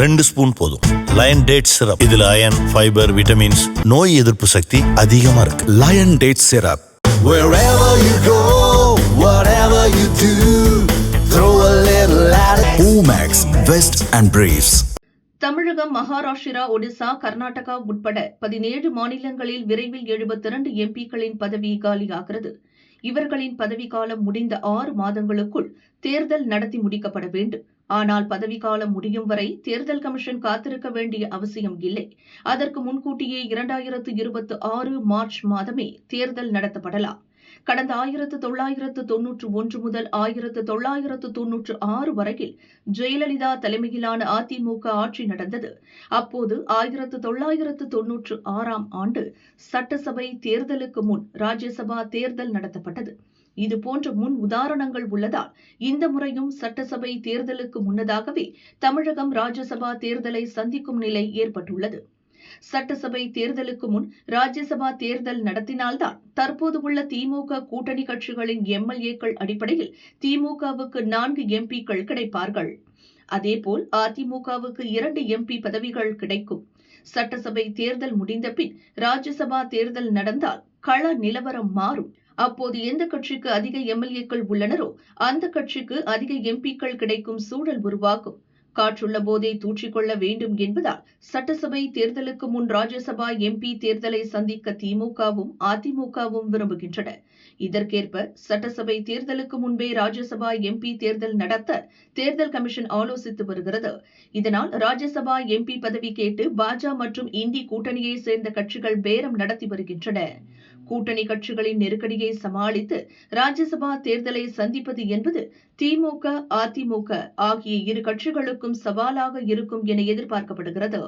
ரெண்டு ஸ்பூன் போதும். Line date syrup இதுல அயன் ஃபைபர் விட்டமின்ஸ் நோய் எதிர்ப்பு சக்தி அதிகமா இருக்கு. Vest and Briefs. தமிழகம் மகாராஷ்டிரா ஒடிசா கர்நாடகா உட்பட பதினேழு மாநிலங்களில் விரைவில் எழுபத்திரண்டு எம்பிக்களின் பதவி காலியாகிறது இவர்களின் பதவிக்காலம் முடிந்த ஆறு மாதங்களுக்குள் தேர்தல் நடத்தி முடிக்கப்பட வேண்டும். ஆனால் பதவிக்காலம் முடியும் வரை தேர்தல் கமிஷன் காத்திருக்க வேண்டிய அவசியம் இல்லை. அதற்கு முன்கூட்டியே இரண்டாயிரத்து இருபத்தி ஆறு மார்ச் மாதமே தேர்தல் நடத்தப்படலாம். கடந்த ஆயிரத்து தொள்ளாயிரத்து தொன்னூற்று ஒன்று முதல் ஆயிரத்து தொள்ளாயிரத்து தொன்னூற்று ஆறு வரையில் ஜெயலலிதா தலைமையிலான அதிமுக ஆட்சி நடந்தது. அப்போது ஆயிரத்து தொள்ளாயிரத்து தொன்னூற்று ஆறாம் ஆண்டு சட்டசபை தேர்தலுக்கு முன் ராஜ்யசபா தேர்தல் நடத்தப்பட்டது. இதுபோன்ற முன் உதாரணங்கள் உள்ளதால் இந்த முறையும் சட்டசபை தேர்தலுக்கு முன்னதாகவே தமிழகம் ராஜ்யசபா தேர்தலை சந்திக்கும் நிலை ஏற்பட்டுள்ளது. சட்டசபை தேர்தலுக்கு முன் ராஜ்யசபா தேர்தல் நடத்தினால்தான் தற்போது உள்ள திமுக கூட்டணி கட்சிகளின் எம்எல்ஏக்கள் அடிப்படையில் திமுகவுக்கு நான்கு எம்பிக்கள் கிடைப்பார்கள். அதேபோல் அதிமுகவுக்கு இரண்டு எம்பி பதவிகள் கிடைக்கும். சட்டசபை தேர்தல் முடிந்த பின் ராஜ்யசபா தேர்தல் நடந்தால் கள நிலவரம் மாறும். அப்போது எந்த கட்சிக்கு அதிக எம்எல்ஏக்கள் உள்ளனரோ அந்த கட்சிக்கு அதிக எம்பிக்கள் கிடைக்கும் சூழல் உருவாகும். காற்றுள்ள போதே தூற்றிக்கொள்ள வேண்டும் என்பதால் சட்டசபை தேர்தலுக்கு முன் ராஜ்யசபா எம்பி தேர்தலை சந்திக்க திமுகவும் அதிமுகவும் விரும்புகின்றன. இதற்கேற்ப சட்டசபை தேர்தலுக்கு முன்பே ராஜ்யசபா எம்பி தேர்தல் நடத்த தேர்தல் கமிஷன் ஆலோசித்து வருகிறது. இதனால் ராஜ்யசபா எம்பி பதவி கேட்டு பாஜக மற்றும் இந்தி கூட்டணியை சேர்ந்த கட்சிகள் பேரம் நடத்தி வருகின்றன. கூட்டணி கட்சிகளின் நெருக்கடியை சமாளித்து ராஜ்யசபா தேர்தலை சந்திப்பது என்பது திமுக அதிமுக ஆகிய இரு கட்சிகளுக்கும் சவாலாக இருக்கும் என எதிர்பார்க்கப்படுகிறது.